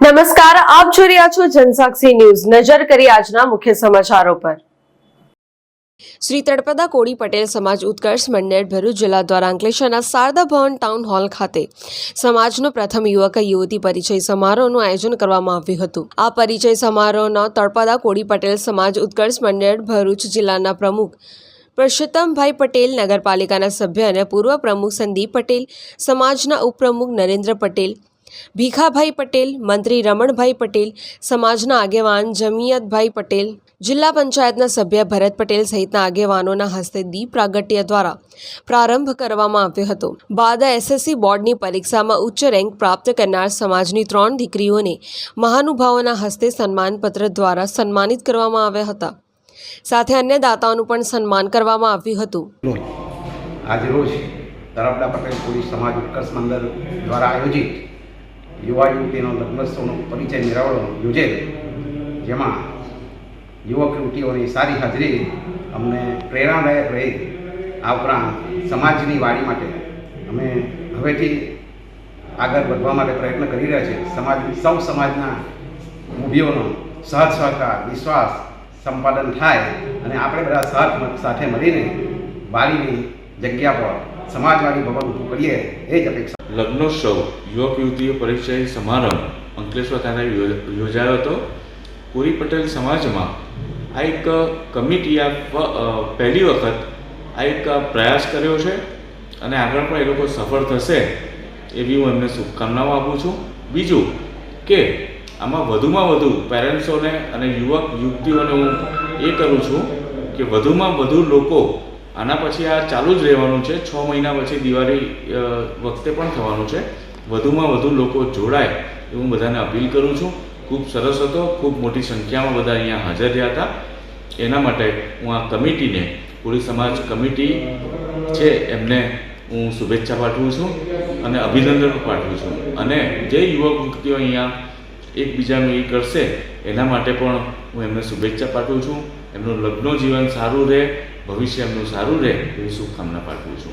નમસ્કાર, આપ જોઈ રહ્યા છો જનસાક્ષી ન્યૂઝ. નજર કરી આજના મુખ્ય સમાચારો પર. શ્રી તળપદા કોળી પટેલ સમાજ ઉત્કર્ષ, મંડળ, ભરૂચ જિલ્લા દ્વારા અંકલેશ્વરના શારદા ભવન ટાઉન હોલ ખાતે સમાજનો પ્રથમ યુવક યુવતી પરિચય સમારોહનું આયોજન કરવામાં આવ્યું હતું. આ પરિચય સમારોહનો તળપદા કોળી પટેલ સમાજ ઉત્કર્ષ, મંડળ, ભરૂચ જિલ્લાના પ્રમુખ પુરુષોત્તમભાઈ પટેલ, નગરપાલિકાના સભ્ય અને પૂર્વ પ્રમુખ સંદીપ પટેલ, સમાજના ઉપપ્રમુખ નરેન્દ્ર પટેલ ભીખાભાઈ પટેલ, મંત્રી રમણભાઈ પટેલ, સમાજના આગેવાન જમિયતભાઈ પટેલ, જિલ્લા પંચાયતના સભ્ય ભરત પટેલ સહિતના આગેવાનોના હસ્તે દીપ પ્રાગટ્ય દ્વારા પ્રારંભ કરવામાં આવ્યો હતો. બાદ એસએસસી બોર્ડની પરીક્ષામાં ઉચ્ચ રેન્ક પ્રાપ્ત કરનાર સમાજની ત્રણ દીકરીઓને મહાનુભાવોના હસ્તે સન્માનપત્ર દ્વારા સન્માનિત કરવામાં આવ્યા હતા. સાથે અન્ય દાતાઓનું પણ સન્માન કરવામાં આવ્યું હતું. આજરોજ તરફડા પટેલ પોલીસ સમાજ ઉત્કર્ષ મંડળ દ્વારા આયોજિત યુવા યુવતીનો લગ્નોત્સવનો પરિચય મેળવડો યોજે. જેમાં યુવક યુવતીઓની સારી હાજરી અમને પ્રેરણાદાયક રહી. આ ઉપરાંત સમાજની વાડી માટે અમે હવેથી આગળ વધવા માટે પ્રયત્ન કરી રહ્યા છીએ. સમાજ, સૌ સમાજના મૂવીઓનો સહજ સહકાર, વિશ્વાસ, સંપાદન થાય અને આપણે બધા સાથ સાથે મળીને વાડીની જગ્યા પર સમાજવાદી ભવન ઊભું કરીએ, એ જ અપેક્ષા. લગ્નોત્સવ યુવક યુવતીઓ પરિચય સમારંભ, અંકલેશ્વર ખાતે યોજાયો હતો. પુરી પટેલ સમાજમાં આ એક કમિટી આ પહેલી વખત આ એક પ્રયાસ કર્યો છે અને આગળ પણ એ લોકો સફળ થશે એવી હું એમને શુભકામનાઓ આપું છું. બીજું કે આમાં વધુમાં વધુ પેરેન્ટ્સોને અને યુવક યુવતીઓને હું એ કરું છું કે વધુમાં વધુ લોકો આના પછી આ ચાલુ જ રહેવાનું છે. છ મહિના પછી દિવાળી વખતે પણ થવાનું છે. વધુમાં વધુ લોકો જોડાય એ હું બધાને અપીલ કરું છું. ખૂબ સરસ હતો. ખૂબ મોટી સંખ્યામાં બધા અહીંયા હાજર રહ્યા હતા. એના માટે હું આ કમિટીને, પૂરી સમાજ કમિટી છે એમને હું શુભેચ્છા પાઠવું છું અને અભિનંદન પાઠવું છું. અને જે યુવક યુવતીઓ અહીંયા એકબીજાનું એ કરશે. એના માટે પણ હું એમને શુભેચ્છા પાઠવું છું. એમનું લગ્ન જીવન સારું રહે, ભવિષ્ય એમનું સારું રહે એવી શુભકામના પાઠવું છું.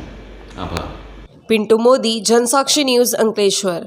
આભાર. પિન્ટુ મોદી, જનસાક્ષી ન્યૂઝ અંકલેશ્વર.